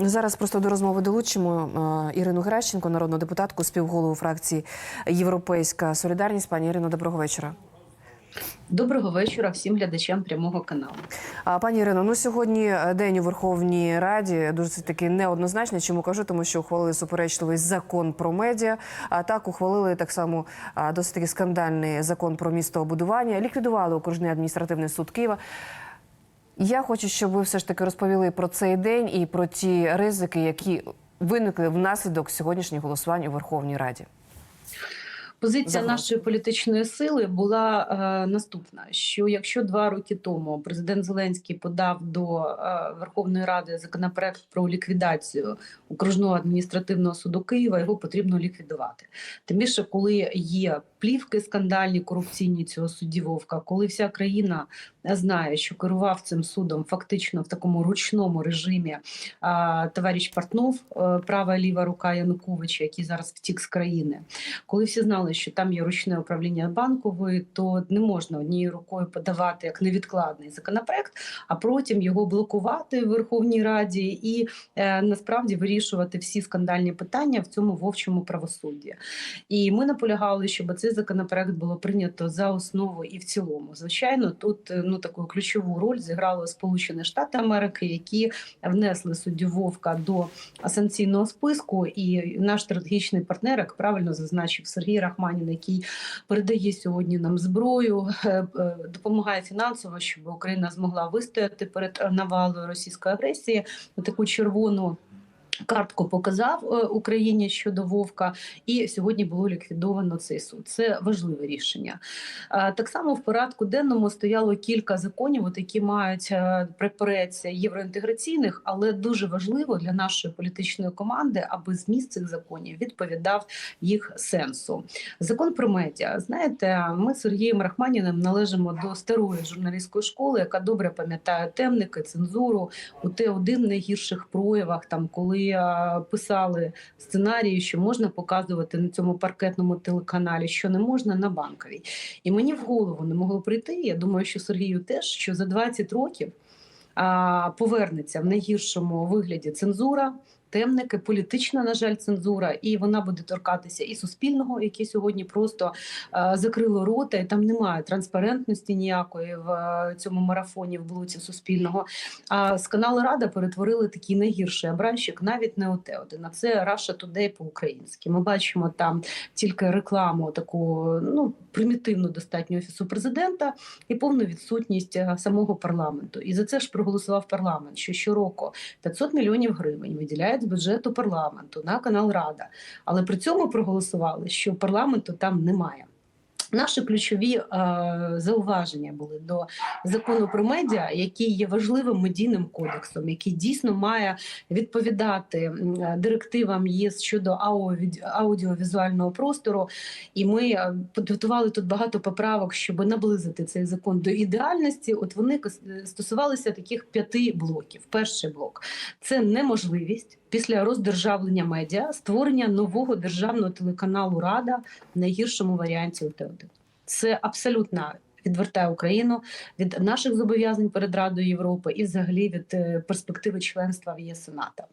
Зараз просто до розмови долучимо е, Ірину Геращенко, народну депутатку, співголову фракції Європейська Солідарність. Пані Ірино, доброго вечора. Доброго вечора всім глядачам прямого каналу. А, Пані Ірино, ну сьогодні е, день у Верховній Раді дуже таки неоднозначний. Чому кажу? Тому що ухвалили суперечливий закон про медіа. А так ухвалили так само досить таки скандальний закон про містобудування. Ліквідували окружний адміністративний суд Києва. Я хочу, щоб ви все ж таки розповіли про цей день і про ті ризики, які виникли внаслідок сьогоднішніх голосувань у Верховній Раді. Позиція Загалом. нашої політичної сили була е, наступна: що якщо два роки тому президент Зеленський подав до е, Верховної Ради законопроект про ліквідацію окружного адміністративного суду Києва, його потрібно ліквідувати. Тим більше, коли є плівки скандальні, корупційні цього судді Вовка, коли вся країна знає, що керував цим судом фактично в такому ручному режимі а, товариш Портнов, е, права ліва рука Януковича, який зараз втік з країни. Коли всі знали, що там є ручне управління банкової, то не можна однією рукою подавати як невідкладний законопроект, а потім його блокувати в Верховній Раді і е, насправді вирішувати всі скандальні питання в цьому вовчому правосудді. І ми наполягали, щоб цей законопроект було прийнято за основу і в цілому. Звичайно, тут е, ну таку ключову роль зіграли Сполучені Штати Америки, які внесли суддю Вовка до санкційного списку. І наш стратегічний партнер, як правильно зазначив Сергій Рахманін, який передає сьогодні нам зброю, е, е, допомагає фінансово, щоб Україна змогла вистояти перед навалою російської агресії. на Таку червону. Картку показав е, Україні щодо Вовка, і сьогодні було ліквідовано цей суд. Це важливе рішення. Е, Так само в порядку денному стояло кілька законів, от які мають е, євроінтеграційних, але дуже важливо для нашої політичної команди, аби зміст цих законів відповідав їх сенсу. Закон про медіа. Знаєте, ми з Сергієм Рахманіним належимо до старої журналістської школи, яка добре пам'ятає темники, цензуру у те один найгірших проявах, там коли а, писали сценарії, що можна показувати на цьому паркетному телеканалі, що не можна на банковій. І мені в голову не могло прийти. Я думаю, що Сергію теж що за 20 років повернеться в найгіршому вигляді цензура. Темники, політична, на жаль, цензура, і вона буде торкатися і суспільного, яке сьогодні просто е, закрило рота, і там немає транспарентності ніякої в е, цьому марафоні в блоці суспільного. А з каналу Рада перетворили такий найгірший обранщик, навіть не ОТ, а це Russia Today по-українськи. Ми бачимо там тільки рекламу таку ну примітивну достатньо офісу президента і повну відсутність е, самого парламенту. І за це ж проголосував парламент, що щороку 500 мільйонів гривень виділяють бюджету парламенту на канал Рада. Але при цьому проголосували, що парламенту там немає. Наші ключові е, зауваження були до закону про медіа, який є важливим медійним кодексом, який дійсно має відповідати директивам ЄС щодо аудіо- аудіовізуального простору. І ми е, підготували тут багато поправок, щоб наблизити цей закон до ідеальності. От вони стосувалися таких п'яти блоків. Перший блок це неможливість після роздержавлення медіа створення нового державного телеканалу Рада в найгіршому варіанті ОТ1. Це абсолютно відвертає Україну від наших зобов'язань перед Радою Європи і взагалі від е, перспективи членства в ЄС НАТО.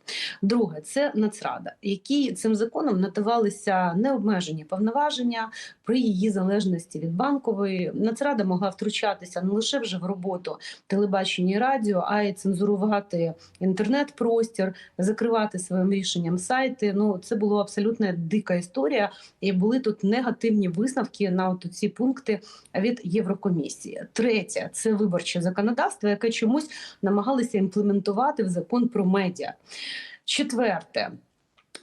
Друге, це Нацрада, якій цим законом надавалися необмежені повноваження при її залежності від банкової. Нацрада могла втручатися не лише вже в роботу телебачення і радіо, а й цензурувати інтернет-простір, закривати своїм рішенням сайти. Ну це було абсолютно дика історія, і були тут негативні висновки на ці пункти від Єврокомісії. Третє це виборче законодавство, яке чомусь намагалися імплементувати в закон про медіа. Четверте.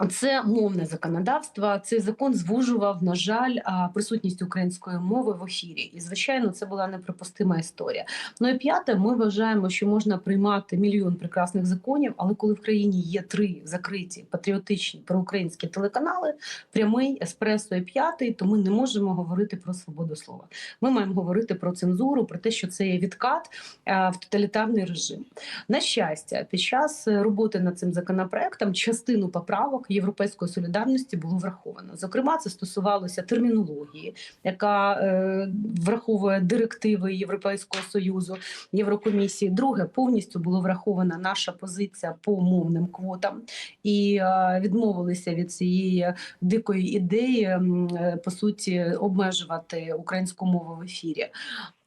Це мовне законодавство. Цей закон звужував, на жаль, присутність української мови в ефірі. І звичайно, це була неприпустима історія. Ну і п'яте, ми вважаємо, що можна приймати мільйон прекрасних законів, але коли в країні є три закриті патріотичні проукраїнські телеканали, прямий еспресо і п'ятий, то ми не можемо говорити про свободу слова. Ми маємо говорити про цензуру, про те, що це є відкат в тоталітарний режим. На щастя, під час е, роботи над цим законопроектом частину поправок, європейської солідарності було враховано. Зокрема, це стосувалося термінології, яка е, враховує директиви Європейського союзу, Єврокомісії. Друге, повністю було врахована наша позиція по мовним квотам і е, відмовилися від цієї дикої ідеї, е, по суті, обмежувати українську мову в ефірі.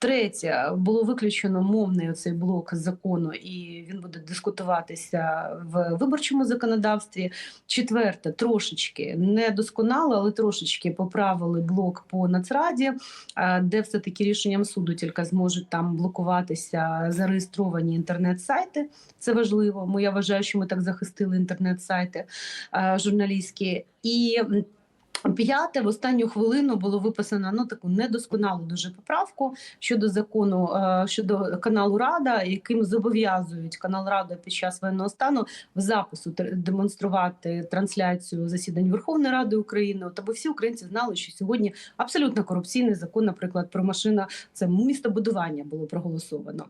Третє було виключено мовний оцей блок закону, і він буде дискутуватися в виборчому законодавстві. Четверте, трошечки недосконало, але трошечки поправили блок по Нацраді, е, де все таки рішенням суду тільки зможуть там блокуватися зареєстровані інтернет-сайти. Це важливо. Ми я вважаю, що ми так захистили інтернет-сайти е, журналістські і. П'яте в останню хвилину було виписано ну таку недосконалу дуже поправку щодо закону е, щодо каналу Рада, яким зобов'язують канал Рада під час воєнного стану в запису тр- демонструвати трансляцію засідань Верховної Ради України, от аби всі українці знали, що сьогодні абсолютно корупційний закон, наприклад, про машина це містобудування було проголосовано.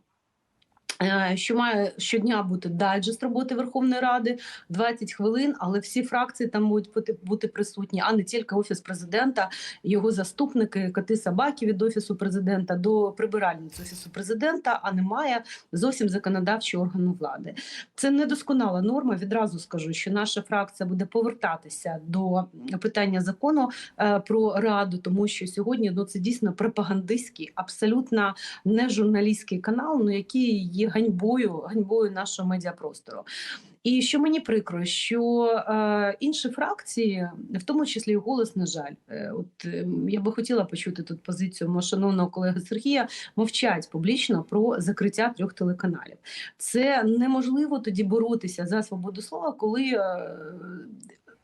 Е, Що має щодня бути дайджест роботи Верховної Ради 20 хвилин, але всі фракції там можуть бути, присутні, а не тільки офіс президента, його заступники, коти собаки від офісу президента до прибиральниць офісу президента, а немає зовсім законодавчого органу влади. Це недосконала норма. Відразу скажу, що наша фракція буде повертатися до питання закону е, про раду, тому що сьогодні ну це дійсно пропагандистський, абсолютно не журналістський канал, ну який є ганьбою, ганьбою нашого медіапростору. І що мені прикро, що е, інші фракції, в тому числі і голос, на жаль, е, от е, я би хотіла почути тут позицію мого шановного колеги Сергія, мовчать публічно про закриття трьох телеканалів. Це неможливо тоді боротися за свободу слова, коли. Е,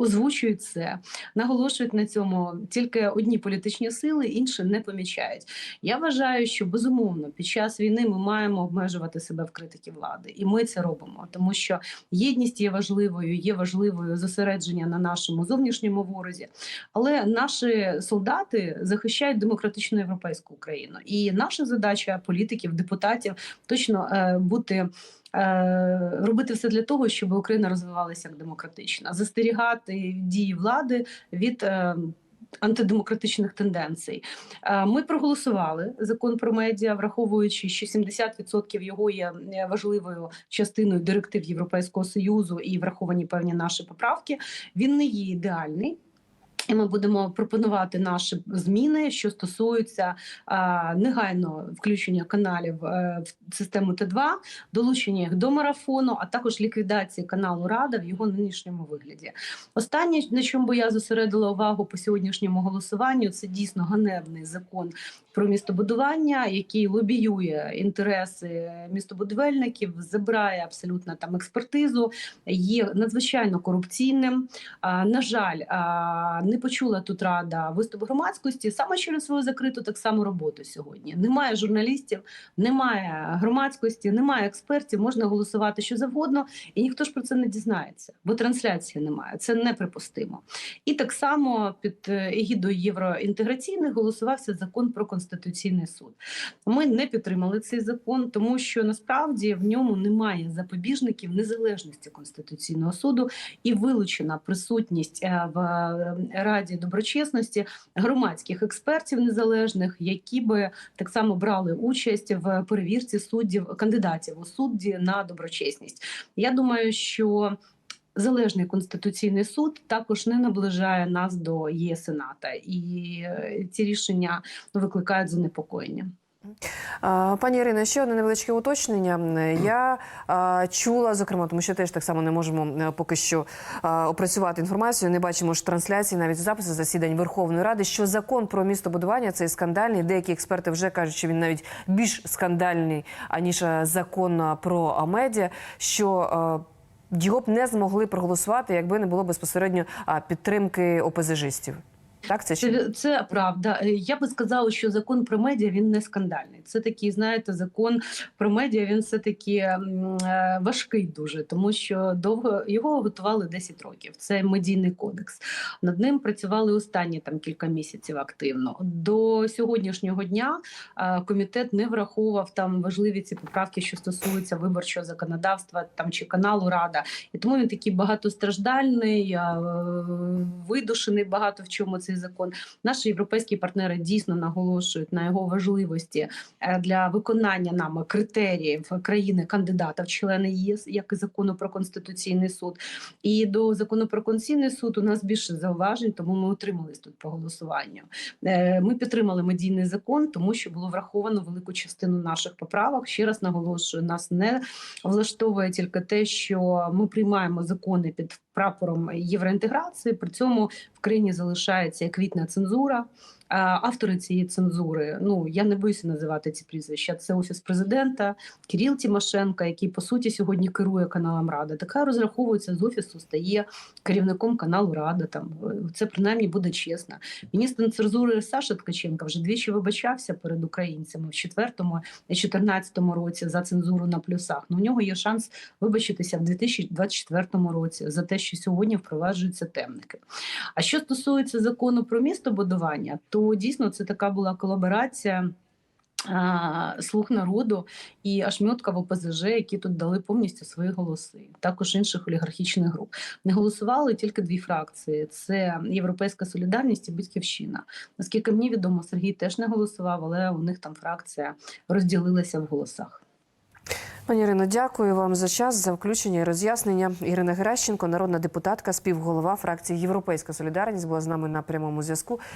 Озвучують це, наголошують на цьому тільки одні політичні сили, інші не помічають. Я вважаю, що безумовно під час війни ми маємо обмежувати себе в критиці влади, і ми це робимо, тому що єдність є важливою, є важливою зосередження на нашому зовнішньому ворозі. Але наші солдати захищають демократичну європейську Україну, і наша задача політиків, депутатів точно е, бути. Е, Робити все для того, щоб Україна розвивалася як демократична, застерігати дії влади від е, антидемократичних тенденцій. Е, Ми проголосували закон про медіа, враховуючи, що 70% його є важливою частиною директив Європейського союзу і враховані певні наші поправки. Він не є ідеальний. І ми будемо пропонувати наші зміни, що стосуються а, негайно включення каналів е, в систему Т2, долучення їх до марафону, а також ліквідації каналу Рада в його нинішньому вигляді. Останнє, на чому би я зосередила увагу по сьогоднішньому голосуванню, це дійсно ганебний закон про містобудування, який лобіює інтереси містобудівельників, забирає абсолютно там експертизу, є надзвичайно корупційним. А, на жаль, а, не почула тут рада виступ громадськості саме через свою закриту так само роботу сьогодні. Немає журналістів, немає громадськості, немає експертів. Можна голосувати що завгодно, і ніхто ж про це не дізнається, бо трансляції немає. Це неприпустимо. І так само під е, егідою євроінтеграційних голосувався закон про конституційний суд. Ми не підтримали цей закон, тому що насправді в ньому немає запобіжників незалежності конституційного суду і вилучена присутність е, в е, Раді доброчесності громадських експертів незалежних, які би так само брали участь в перевірці суддів кандидатів у судді на доброчесність. Я думаю, що Залежний конституційний суд також не наближає нас до ЄСената, і е, ці рішення викликають занепокоєння. Пані Ірино, ще одне невеличке уточнення. Я чула, зокрема, тому що теж так само не можемо е, поки що опрацювати інформацію. Не бачимо ж трансляції, навіть записи засідань Верховної Ради. Що закон про містобудування цей скандальний. Деякі експерти вже кажуть, що він навіть більш скандальний аніж е, закон про медіа. Що е, його б не змогли проголосувати, якби не було безпосередньо підтримки ОПЗЖистів. Так, це? Це, це правда. Е, Я би сказала, що закон про медіа він не скандальний. Це такий, знаєте, закон про медіа. Він все таки е, важкий дуже, тому що довго його готували 10 років. Це медійний кодекс. Над ним працювали останні там кілька місяців активно. До сьогоднішнього дня е, комітет не враховував там важливі ці поправки, що стосуються виборчого законодавства там чи каналу Рада. І тому він такий багатостраждальний, видушений багато в чому цей закон. Наші європейські партнери дійсно наголошують на його важливості е, для виконання нами критеріїв країни кандидата в члени ЄС, як і закону про конституційний суд. І до закону про конституційний суд у нас більше зауважень, тому ми утримались тут по голосуванню. Е, Ми підтримали медійний закон, тому що було враховано велику частину наших поправок. Ще раз наголошую, нас не влаштовує тільки те, що ми приймаємо закони під прапором євроінтеграції. При цьому в країні залишається квітна цензура. Автори цієї цензури, ну я не боюся називати ці прізвища. Це офіс президента Кирил Тимошенко, який по суті сьогодні керує каналом Рада. Така розраховується з офісу, стає керівником каналу Рада. Там е, це принаймні буде чесно. Міністр цензури Саша Ткаченко вже двічі вибачався перед українцями в четвертому і 14-му році за цензуру на плюсах. Ну, у нього є шанс вибачитися в 2024 році за те, що сьогодні впроваджуються темники. А що стосується закону про містобудування, то дійсно це така була колаборація. Слуг народу і Ашмьотка в ОПЗЖ, які тут дали повністю свої голоси, також інших олігархічних груп. Не голосували тільки дві фракції: це Європейська Солідарність і Батьківщина. Наскільки мені відомо, Сергій теж не голосував, але у них там фракція розділилася в голосах. Пані Ірино, дякую вам за час, за включення і роз'яснення. Ірина Геращенко, народна депутатка, співголова фракції Європейська Солідарність, була з нами на прямому зв'язку.